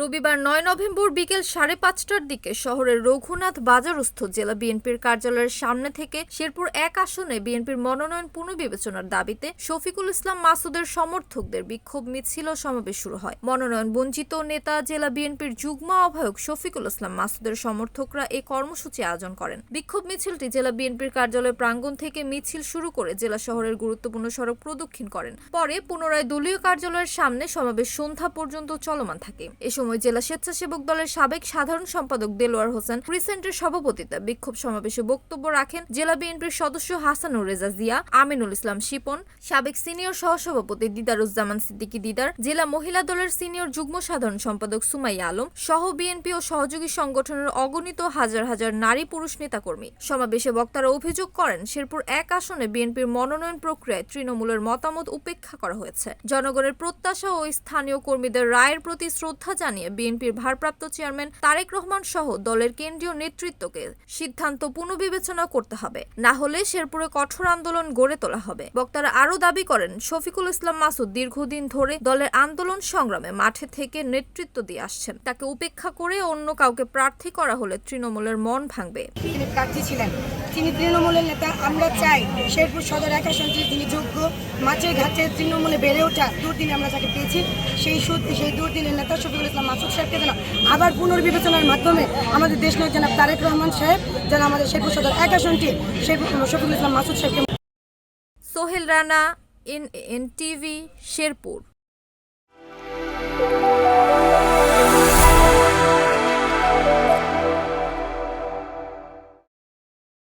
রবিবার নয় নভেম্বর বিকেল সাড়ে পাঁচটার দিকে শহরের রঘুনাথ বাজারস্থ জেলা বিএনপির কার্যালয়ের সামনে থেকে শেরপুর এক আসনে বিএনপির মনোনয়ন পুনর্বিবেচনার দাবিতে শফিকুল ইসলাম মাসুদের সমর্থকদের বিক্ষোভ মিছিল ও সমাবেশ শুরু হয়। মনোনয়ন বঞ্চিত নেতা জেলা বিএনপির যুগ্ম আহ্বায়ক শফিকুল ইসলাম মাসুদের সমর্থকরা এই কর্মসূচি আয়োজন করেন। বিক্ষোভ মিছিলটি জেলা বিএনপির কার্যালয় প্রাঙ্গণ থেকে মিছিল শুরু করে জেলা শহরের গুরুত্বপূর্ণ সড়ক প্রদক্ষিণ করেন। পরে পুনরায় দলীয় কার্যালয়ের সামনে সমাবেশ সন্ধ্যা পর্যন্ত চলমান থাকে। এ সময় জেলা স্বেচ্ছাসেবক দলের সাবেক সাধারণ সম্পাদক দেলোয়ার হোসেন, প্রিসেন্টের সভাপতিত্বে বিক্ষোভ সমাবেশে বক্তব্য রাখেন জেলা বিএনপির সদস্য হাসানুর রেজা জিয়া, আমিনুল ইসলাম শিপন, সাবেক সিনিয়র সহসভাপতি দিদারুজ্জামান সিদ্দিকী দিদার, জেলা মহিলা দলের সিনিয়র যুগ্ম সাধারণ সম্পাদক সুমাইয়া আলম সহ বিএনপি ও সহযোগী সংগঠনের অগণিত হাজার হাজার নারী পুরুষ নেতাকর্মী। সমাবেশে বক্তারা অভিযোগ করেন, শেরপুর এক আসনে বিএনপির মনোনয়ন প্রক্রিয়ায় তৃণমূলের মতামত উপেক্ষা করা হয়েছে। জনগণের প্রত্যাশা ও স্থানীয় কর্মীদের রায়ের প্রতি শ্রদ্ধা জানিয়ে বিএনপির ভারপ্রাপ্ত চেয়ারম্যান তারেক রহমান সহ দলের কেন্দ্রীয় নেতৃত্বকে সিদ্ধান্ত পুনর্বিবেচনা করতে হবে। না হলে শেরপুরে কঠোর আন্দোলন গড়ে তোলা হবে। বক্তারা আরও দাবি করেন, শফিকুল ইসলাম মাসুদ দীর্ঘদিন ধরে দলের আন্দোলন সংগ্রামে মাঠে থেকে নেতৃত্ব দিয়ে আসছেন। তাকে উপেক্ষা করে অন্য কাউকে প্রার্থী করা হলে তৃণমূলের মন ভাঙবে। তিনি তৃণমূলের নেতা, আমরা চাই শেরপুর সদর এক আসনটি তিনি যোগ্য, মাছের ঘাটে তৃণমূলে বেড়ে ওঠা দুর্দিনে আমরা যাকে পেয়েছি, সেই সেই দুর্দিনের নেতা শফিকুল ইসলাম মাসুদ সাহেবকে যেন আবার পুনর্বিবেচনার মাধ্যমে আমাদের দেশ নায়ক জনাব তারেক রহমান সাহেব, যেন আমাদের শেরপুর সদর এক আসনটি শেরপুর শফিকুল ইসলাম মাসুদ সাহেবকে Sohel Rana, N N TV Sherpur.